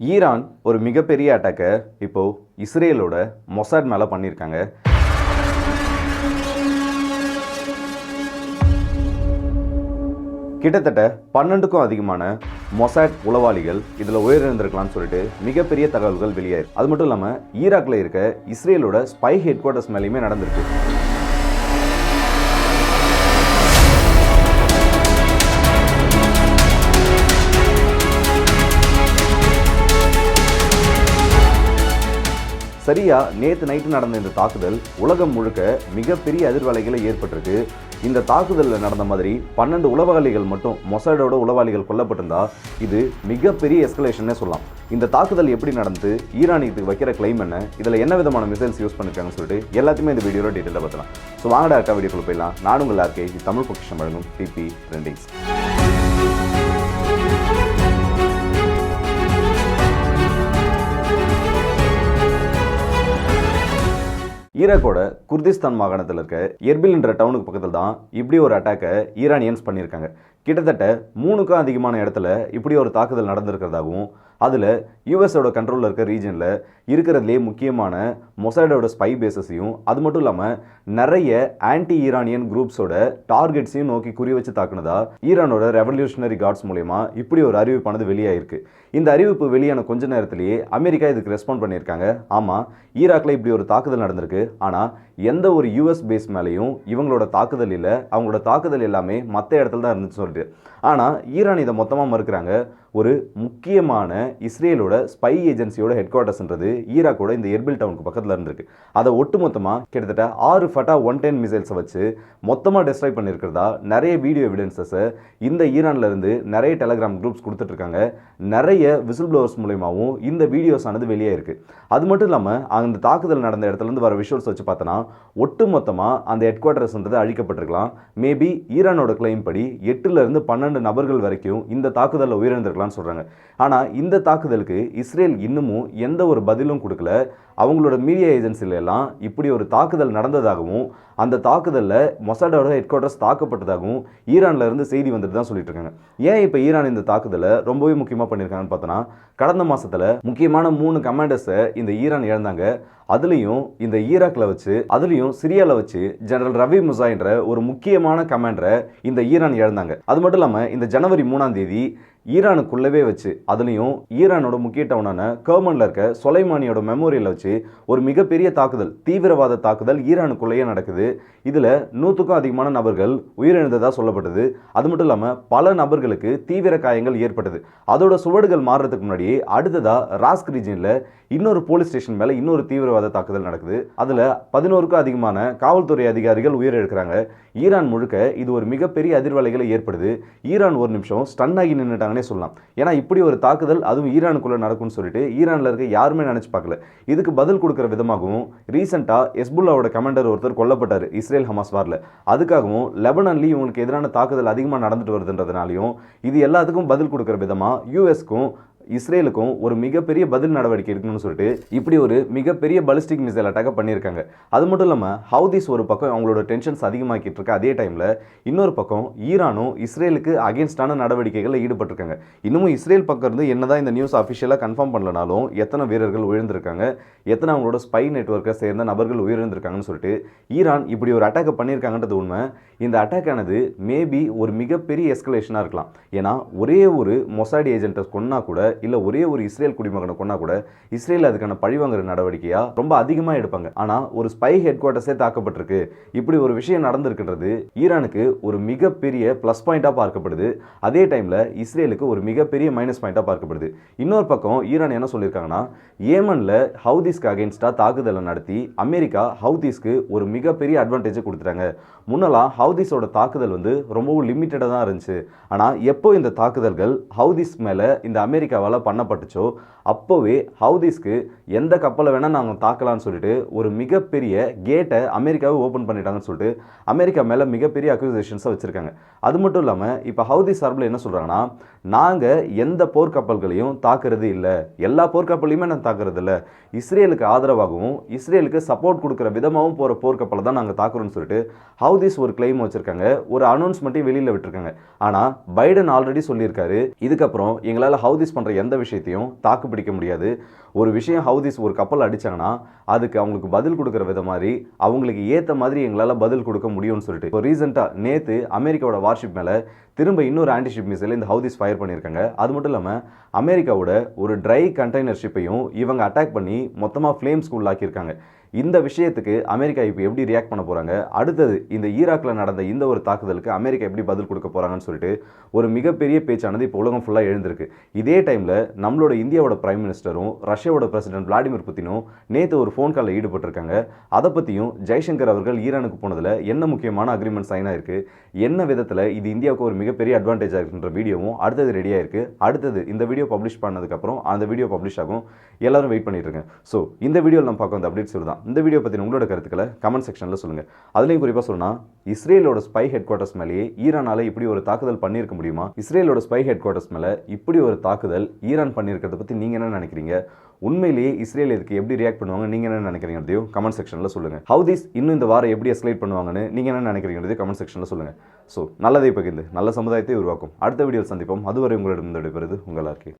Iran ஒரு மிகப்பெரிய அட்டாக்கை இப்போ இஸ்ரேலோட மொசாட் மேலே பண்ணியிருக்காங்க. கிட்டத்தட்ட பன்னெண்டுக்கும் அதிகமான மொசாட் உளவாளிகள் இதில் உயிரிழந்திருக்கலாம்னு சொல்லிட்டு மிகப்பெரிய தகவல்கள் வெளியாயிருக்கு. அது மட்டும் இல்லாமல் ஈராக்ல இருக்க இஸ்ரேலோட ஸ்பை ஹெட் குவார்ட்டர்ஸ் மேலேயுமே நடந்திருக்கு. சரியா நேற்று நைட்டு நடந்த இந்த தாக்குதல் உலகம் முழுக்க மிகப்பெரிய அதிர்வலைகளை ஏற்பட்டிருக்கு. இந்த தாக்குதலில் நடந்த மாதிரி பன்னெண்டு உளவாளிகள் மட்டும் மொசாடோட உளவாளிகள் கொல்லப்பட்டிருந்தா இது மிகப்பெரிய எஸ்கலேஷன்னே சொல்லலாம். இந்த தாக்குதல் எப்படி நடந்து ஈரான் வைக்கிற கிளைம் என்ன இதில் என்ன விதமான மிசைல்ஸ் யூஸ் பண்ணிருக்காங்கன்னு சொல்லிட்டு எல்லாத்தையுமே இந்த வீடியோவில் டீட்டெயிலாக பார்த்தலாம் ஸோ வாங்கடா அக்கா வீடியோக்குள்ள போயிடலாம். நான் உங்கள் ஆர்கே தமிழ் பொக்கிஷம் வழங்கும் டிபி ட்ரெண்டிங்ஸ் ஈராக்கோட குர்திஸ்தான் மாகாணத்தில் இருக்க எர்பில் என்ற டவுனுக்கு பக்கத்தில் தான் இப்படி ஒரு அட்டாக்கை ஈரானியன்ஸ் பண்ணியிருக்காங்க. கிட்டத்தட்ட மூணுக்கும் அதிகமான இடத்துல இப்படி ஒரு தாக்குதல் நடந்திருக்கிறதாகவும் அதில் யூஎஸோட கண்ட்ரோலில் இருக்க ரீஜனில் இருக்கிறதுலே முக்கியமான மொசாடோட ஸ்பை பேசஸையும் அது மட்டும் இல்லாமல் நிறைய ஆன்டி ஈரானியன் குரூப்ஸோட டார்கெட்ஸையும் நோக்கி குறி வச்சு தாக்குனதா ஈரானோட ரெவல்யூஷனரி கார்ட்ஸ் மூலயமா இப்படி ஒரு அறிவிப்பானது வெளியாயிருக்கு. இந்த அறிவிப்பு வெளியான கொஞ்ச நேரத்திலேயே அமெரிக்கா இதுக்கு ரெஸ்பாண்ட் பண்ணியிருக்காங்க. ஆமாம் ஈராக்கில் இப்படி ஒரு தாக்குதல் நடந்திருக்கு. ஆனால் எந்த ஒரு யூஎஸ் பேஸ் மேலேயும் இவங்களோட தாக்குதல் இல்லை அவங்களோட தாக்குதல் எல்லாமே மற்ற இடத்துல தான் இருந்துச்சு சொல்லிட்டு. ஆனால் ஈரான் இதை மொத்தமாக மறுக்கிறாங்க. ஒரு முக்கியமான இஸ்ரேலோட ஸ்பை ஏஜென்சியோட ஹெட் குவார்ட்டர்ஸ்ன்றது ஈராக்கோட இந்த எர்பில் டவுனுக்கு பக்கத்தில் இருந்திருக்கு. அதை ஒட்டுமொத்தமாக கிட்டத்தட்ட ஆறு ஃபட்டா ஒன் டென் மிசைல்ஸை வச்சு மொத்தமாக டெஸ்ட்ராய் பண்ணியிருக்கிறதா நிறைய வீடியோ எவிடன்சஸை இந்த ஈரான்ல இருந்து நிறைய டெலகிராம் குரூப்ஸ் கொடுத்துட்ருக்காங்க. நிறைய விசில் ப்ளோவர்ஸ் மூலயமாவும் இந்த வீடியோஸ் ஆனது வெளியே இருக்கு. அது மட்டும் இல்லாமல் அந்த தாக்குதல் நடந்த இடத்துல இருந்து வர விஷுவல்ஸ் வச்சு பார்த்தோன்னா ஒட்டுமொத்தமாக அந்த ஹெட் குவார்ட்டர்ஸ்ன்றது அழிக்கப்பட்டிருக்கலாம். மேபி ஈரானோட கிளைம் படி எட்டுல இருந்து பன்னெண்டு நபர்கள் வரைக்கும் இந்த தாக்குதலில் உயிரிழந்திருக்கலாம்னு சொல்கிறாங்க ஆனால் இந்த தாக்குதலுக்கு இஸ்ரேல் இன்னமும் எந்த ஒரு பதில் பதிலும் கொடுக்கல. அவங்களோட மீடியா ஏஜென்சில எல்லாம் இப்படி ஒரு தாக்குதல் நடந்ததாகவும் அந்த தாக்குதலில் மொசாடோட ஹெட் குவார்ட்டர்ஸ் தாக்கப்பட்டதாகவும் ஈரானில் இருந்து செய்தி வந்துட்டு தான் சொல்லிட்டு இருக்காங்க. ஏன் இப்போ ஈரான் இந்த தாக்குதலை ரொம்பவே முக்கியமாக பண்ணியிருக்காங்கன்னு பார்த்தோன்னா கடந்த மாதத்தில் முக்கியமான மூணு கமாண்டர்ஸை இந்த ஈரான் இழந்தாங்க. அதுலேயும் இந்த ஈராக்ல வச்சு அதுலேயும் சிரியாவில் வச்சு ஜெனரல் ரவி முசாயின்ற ஒரு முக்கியமான கமாண்டரை இந்த ஈரான் இழந்தாங்க. அது மட்டும் இல்லாமல் இந்த ஜனவரி மூணாம் தேதி ஈரானுக்குள்ளவே வச்சு அதுலேயும் ஈரானோட முக்கிய டவுனான கர்மனில் இருக்க சொலைமானியோட மெமோரியலில் வச்சு ஒரு மிகப்பெரிய தாக்குதல் தீவிரவாத தாக்குதல் ஈரானுக்குள்ளேயே நடக்குது. இதில் நூற்றுக்கும் அதிகமான நபர்கள் உயிரிழந்ததாக சொல்லப்பட்டது. அது மட்டும் இல்லாமல் பல நபர்களுக்கு தீவிர காயங்கள் ஏற்பட்டது. அதோட சுவடுகள் மாறுறதுக்கு முன்னாடியே அடுத்ததாக ராஸ்க் ரீஜனில் இன்னொரு போலீஸ் ஸ்டேஷன் மேலே இன்னொரு தீவிரவாத தாக்குதல் நடக்குது. அதில் பதினோருக்கும் அதிகமான காவல்துறை அதிகாரிகள் உயிரிழக்கிறாங்க. ஈரான் முழுக்க இது ஒரு மிகப்பெரிய அதிர்வலைகளை ஏற்படுது. ஈரான் ஒரு நிமிஷம் ஸ்டன் ஆகி நின்றுட்டாங்கன்னே சொல்லலாம். ஏன்னா இப்படி ஒரு தாக்குதல் அதுவும் ஈரானுக்குள்ளே நடக்கும்னு சொல்லிட்டு ஈரானில் இருக்க யாருமே நினச்சி பார்க்கல. இதுக்கு பதில் கொடுக்குற விதமாகவும் ரீசெண்டாக எஸ்புல்லாவோட கமாண்டர் ஒருத்தர் கொல்லப்பட்டார் இஸ்ரேல் ஹமாஸ் வாரில். அதுக்காகவும் லெபனன்லி இவங்களுக்கு எதிரான தாக்குதல் அதிகமாக நடந்துட்டு வருதுன்றதுனாலையும் இது எல்லாத்துக்கும் பதில் கொடுக்குற விதமாக யூஎஸ்க்கும் இஸ்ரேலுக்கும் ஒரு மிகப்பெரிய பதில் நடவடிக்கை இருக்கணும்னு சொல்லிட்டு இப்படி ஒரு மிகப்பெரிய பலிஸ்டிக் மிசைல் அட்டாக பண்ணியிருக்காங்க. அது மட்டும் இல்லாமல் ஹவுதிஸ் ஒரு பக்கம் அவங்களோட டென்ஷன்ஸ் அதிகமாக்கிட்டு இருக்க. அதே டைமில் இன்னொரு பக்கம் ஈரானும் இஸ்ரேலுக்கு அகேன்ஸ்டான நடவடிக்கைகளில் ஈடுபட்டிருக்காங்க. இன்னமும் இஸ்ரேல் பக்கம் இருந்து என்னதான் இந்த நியூஸ் அஃபிஷியலாக கன்ஃபார்ம் பண்ணலனாலும் எத்தனை வீரர்கள் உயர்ந்திருக்காங்க எத்தனை அவங்களோட ஸ்பை நெட்ஒர்க்கை சேர்ந்த நபர்கள் உயர்ந்திருக்காங்கன்னு சொல்லிட்டு ஈரான் இப்படி ஒரு அட்டாக்கை பண்ணியிருக்காங்கன்றது உண்மை. இந்த அட்டாக்கானது மேபி ஒரு மிகப்பெரிய எஸ்கலேஷனாக இருக்கலாம். ஏன்னா ஒரே ஒரு மொசாடி ஏஜென்ட்டை கொன்னா கூட இல்லை ஒரே ஒரு இஸ்ரேல் குடிமகனை கொண்டா கூட இஸ்ரேல் அதுக்கான பழிவாங்குற நடவடிக்கையாக ரொம்ப அதிகமாக எடுப்பாங்க. ஆனால் ஒரு ஸ்பை ஹெட் குவார்ட்டர்ஸே தாக்கப்பட்டிருக்கு. இப்படி ஒரு விஷயம் நடந்திருக்கின்றது ஈரானுக்கு ஒரு மிகப்பெரிய ப்ளஸ் பாயிண்ட்டாக பார்க்கப்படுது. அதே டைமில் இஸ்ரேலுக்கு ஒரு மிகப்பெரிய மைனஸ் பாயிண்ட்டாக பார்க்கப்படுது. இன்னொரு பக்கம் ஈரான் என்ன சொல்லியிருக்காங்கன்னா ஏமனில் ஹவுதிஸ்க்கு அகேன்ஸ்டாக தாக்குதலை நடத்தி அமெரிக்கா ஹவுதிஸ்க்கு ஒரு மிகப்பெரிய அட்வான்டேஜை கொடுத்துட்டாங்க. முன்னெல்லாம் ஹவுதிஸோட தாக்குதல் வந்து ரொம்பவும் லிமிட்டடாக தான் இருந்துச்சு. ஆனால் எப்போ இந்த தாக்குதல்கள் ஹவுதிஸ் மேலே இந்த அமெரிக்காவை அமெரிக்காவால் பண்ணப்பட்டுச்சோ அப்போவே ஹவுதிஸ்க்கு எந்த கப்பலை வேணால் நாங்கள் தாக்கலாம்னு சொல்லிட்டு ஒரு மிகப்பெரிய கேட்டை அமெரிக்காவை ஓப்பன் பண்ணிட்டாங்கன்னு சொல்லிட்டு அமெரிக்கா மேலே மிகப்பெரிய அக்யூசேஷன்ஸை வச்சுருக்காங்க. அது மட்டும் இல்லாமல் இப்போ ஹவுதி சார்பில் என்ன சொல்கிறாங்கன்னா நாங்கள் எந்த போர்க்கப்பல்களையும் தாக்குறது இல்லை. எல்லா போர்க்கப்பலையுமே நான் தாக்குறது இல்லை. இஸ்ரேலுக்கு ஆதரவாகவும் இஸ்ரேலுக்கு சப்போர்ட் கொடுக்குற விதமாகவும் போகிற போர்க்கப்பலை தான் நாங்கள் தாக்குறோம்னு சொல்லிட்டு ஹவுதிஸ் ஒரு கிளைம் வச்சுருக்காங்க. ஒரு அனௌன்ஸ்மெண்ட்டையும் வெளியில் விட்டுருக்காங்க. ஆனால் பைடன் ஆல்ரெடி சொல்லியிருக்காரு. இதுக்கப்புறம் எங்களால் ஹவுதிஸ் பண்ணுற எந்த விஷயத்தையும் தாக்கு பிடிக்க முடியாது. ஒரு விஷயம் ஹவுதிஸ் ஒரு கப்பல் அடித்தாங்கன்னா அதுக்கு அவங்களுக்கு பதில் கொடுக்குற வித மாதிரி அவங்களுக்கு ஏற்ற மாதிரி எங்களால் பதில் கொடுக்க முடியும்னு சொல்லிட்டு. இப்போ ரீசெண்டாக நேற்று அமெரிக்காவோட வார்ஷிப் மேலே திரும்ப இன்னொரு ஆன்டிஷிப் மிசைல் இந்த ஹவுதிஸ் ஃபயர் பண்ணியிருக்காங்க. அது மட்டும் இல்லாமல் அமெரிக்காவோட ஒரு ட்ரை கண்டெய்னர் ஷிப்பையும் இவங்க அட்டாக் பண்ணி மொத்தமாக ஃப்ளேம்ஸ்க்கு உள்ளாக்கியிருக்காங்க. இந்த விஷயத்துக்கு அமெரிக்கா இப்போ எப்படி ரியாக்ட் பண்ண போகிறாங்க அடுத்தது இந்த ஈராக்கில் நடந்த இந்த ஒரு தாக்குதலுக்கு அமெரிக்கா எப்படி பதில் கொடுக்க போகிறாங்கன்னு சொல்லிட்டு ஒரு மிகப்பெரிய பேச்சானது இப்போ உலகம் ஃபுல்லாக எழுந்திருக்கு. இதே டைமில் நம்மளோட இந்தியாவோட பிரைம் மினிஸ்டரும் ரஷ்யாவோட பிரசிடென்ட் விளாடிமிர் புத்தினும் நேற்று ஒரு ஃபோன் காலில் ஈடுபட்டிருக்காங்க. அதை பற்றியும் ஜெய்சங்கர் அவர்கள் ஈரானுக்கு போனதில் என்ன முக்கியமான அக்ரிமெண்ட் சைன் ஆயிருக்கு? என்ன விதத்தில் இது இந்தியாவுக்கு ஒரு மிகப்பெரிய அட்வான்டேஜ் ஆகிருக்கின்ற வீடியோவும் அடுத்தது ரெடியாக இருக்குது அடுத்தது இந்த வீடியோ பப்ளிஷ் பண்ணதுக்கப்புறம் அந்த வீடியோ பப்ளிஷ் ஆகும். எல்லாரும் வெயிட் பண்ணிட்டு இருங்க. ஸோ இந்த வீடியோவில் நம்ம பார்க்க வந்த அப்டேட்ஸ் தான் இந்த வீடியோ பற்றின உங்களோட கருத்துக்களை கமெண்ட் செக்ஷனில் சொல்லுங்கள் அதுலேயும் குறிப்பாக சொன்னால் இஸ்ரேலோட ஸ்பை ஹெட் குவார்ட்டர்ஸ் மேலேயே ஈரானால் இப்படி ஒரு தாக்குதல் பண்ணியிருக்க முடியுமா? இஸ்ரேலோட ஸ்பை ஹெட் குவார்ட்டர்ஸ் மேலே இப்படி ஒரு தாக்குதல் ஈரான் பண்ணியிருக்கிறத பற்றி நீங்கள் என்ன நினைக்கிறீங்க? உண்மையிலேயே இஸ்ரேல் இதுக்கு எப்படி ரியாக்ட் பண்ணுவாங்க? நீங்கள் என்ன நினைக்கிறீங்கிறதையும் கமெண்ட் செக்ஷனில் சொல்லுங்கள் ஹவு திஸ் இன்னும் இந்த வாரம் எப்படி எஸ்கலேட் பண்ணுவாங்கன்னு நீங்கள் என்ன நினைக்கிறீங்கிறதையும் கமெண்ட் செக்ஷனில் சொல்லுங்கள் ஸோ நல்லதை பகிர்ந்து நல்ல சமுதாயத்தை உருவாக்கும். அடுத்த வீடியோவில் சந்திப்போம். அதுவரை உங்களிடம் விடைபெறுது உங்களாக்கி